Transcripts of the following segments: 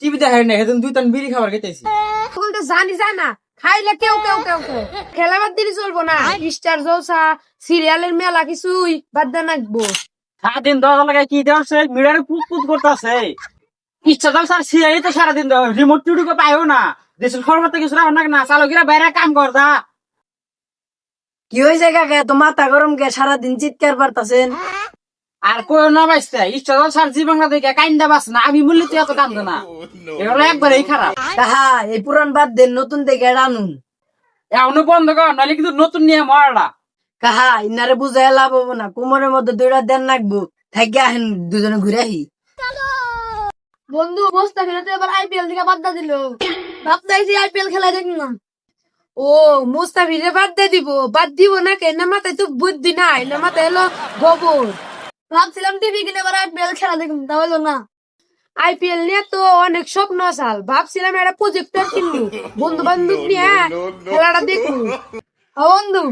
TV দেখাই না সেদিন দুই টান বিড়ি খাবার খেতেছি তো জানি যায় না খাইলে কেউ কেউ কেউ কেউ। খেলা বাদ দিলে চলবো না। স্টার জলসা সিরিয়ালের মেলা কিছুই বাদ দিয়ে নাকবো সারাদিন দরজা কি দেওয়াছে মিডারে পুত পুত করতেছে ইচ্ছা দাম স্যার সিআই তো সারাদিন রিমোট টুডুকে পাইও না। দেশের খবর কিছু রাখো না। চালকেরা বাইরে কাম করতা কি হয়েছে কাকা? এত মাথা গরম কে? সারাদিন চিৎকার পারতাছেন আর কই না বাইসতে বাংলা দেখে কাইন্দা বাস না আমি বললি তো এত কান্দে না। এগুলো একবারেই খারাপ। এই পুরান বাদ দেন নতুন দেখে আনুন। এখনও বন্ধ কর নাহলে কিন্তু নতুন নিয়ে মরাটা কাহা ইনারে বুঝাই লাভ হব না কোমরের মধ্যে দুইটা দেন থাকি আহেন দুজনে ঘুরে আহি। বন্ধু বস্তা ফেরাতে এবার আইপিএল থেকে বাদ দিয়ে দিল। ভাবতাইছি আইপিএল খেলা দেখ না। ও মুস্তাফিরে বাদ দিয়ে দিব বাদ দিব না কে? না মাথায় তো বুদ্ধি নাই না মাথায় এলো গোবর। ভাবছিলাম টিভি কিনে এবার আইপিএল খেলা দেখুন তা হলো না। আইপিএল নিয়ে তো অনেক স্বপ্ন আসাল ভাবছিলাম একটা প্রজেক্টর কিনবো। বন্ধু বান্ধব নিয়ে খেলাটা দেখব বন্ধু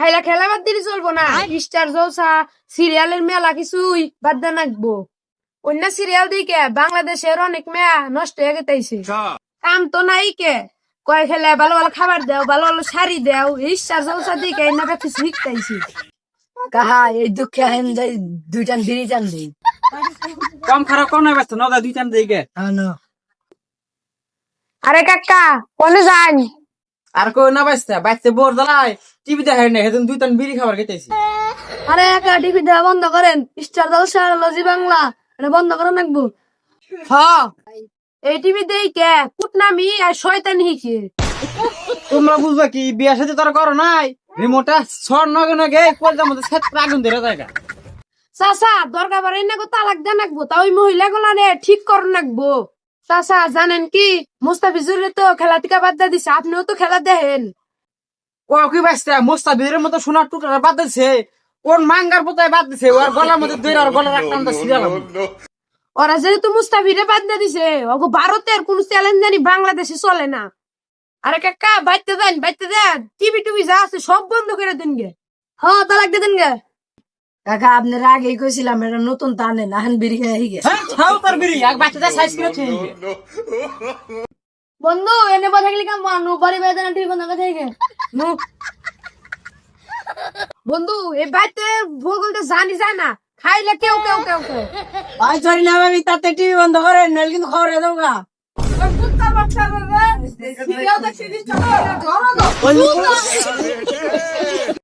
খাইলা খেলা বাদ দিলে চলবো না। স্টার জলসা সিরিয়ালের মেলা কিছুই বাদ দিয়ে নাকবো। অন্য সিরিয়াল দিকে বাংলাদেশের অনেক মেয়া নষ্ট হয়ে গেতেছে কাম তো নাই কে। কয় খেলে ভালো ভালো খাবার দাও ভালো ভালো শাড়ি দাও ইচ্ছা জলসা দিকে এই নাকা কিছু শিখতেছি কাহা এই দুঃখে আহেন যাই দুইটান বিড়ি চান দিই। কম খারাপ কম নাই ব্যস্ত নদা দুই টান দিকে আনো আরে কাকা কোনে যান। আর কই না বাইসতে বাইতে বোর দালাই টিভি দেখাই না সেদিন দুই টান বিড়ি খাবার খেতেছি আরে একা টিভি দেওয়া বন্ধ করেন স্টার জলসা লজি বাংলা এটা বন্ধ করে নাকবো হ এই টিভি দেই কে কুটনামি আর শয়তান হিকে তোমরা বুঝবা কি বিয়া সাথে তোরা করো নাই? রিমোটটা ছড় নগে নগে পর্দার মধ্যে সেট আগুন ধরে জায়গা চাচা দরকার পড়ে না তালাক দেন তা ওই মহিলা গুলা নে ঠিক করুন নাকবো চাচা জানেন কি? মুস্তাফিজুরে তো খেলা টিকা বাদ দিয়ে দিছে আপনিও তো খেলা দেখেন। ও কি বাইসতে মোস্তাফিজের মতো সোনার টুকরা বাদ দিছে। কোন মাঙ্গার পোতায় বাদ দিছে ওর গলার মধ্যে দুই আর গলার একটা আন্দা সিরিয়াল ওরা যেহেতু মুস্তাফিরে বাদ দিয়ে দিছে ওগো ভারতের কোন চ্যালেঞ্জ জানি বাংলাদেশে চলে না। আরে কাকা বাইতে দেন বাইতে দেন। টিভি টুভি যা আছে সব বন্ধ করে দেন গে। হ্যাঁ তালাক দিয়ে দেন গে। কাকা আপনার আগেই কইছিলাম এটা নতুন তা নেন আহেন বিড়ি খেয়ে আহি গে হ্যাঁ ছাও তোর বিড়ি এক বাচ্চাটা সাইজ করে ঠিক বন্ধু এনে বসে গেলি কাম মানু বাড়ি বাইতে না টিভি বন্ধ করে থেকে নু। বন্ধু এ বাইতে ভূগোলটা জানি যায় না। খাইলে কেউ কেউ কেউ কেউ। আই সরি না আমি তাতে টিভি বন্ধ করেন নাহলে কিন্তু খবর দেবো গা। ya da seni tanıyorum. Anadolu.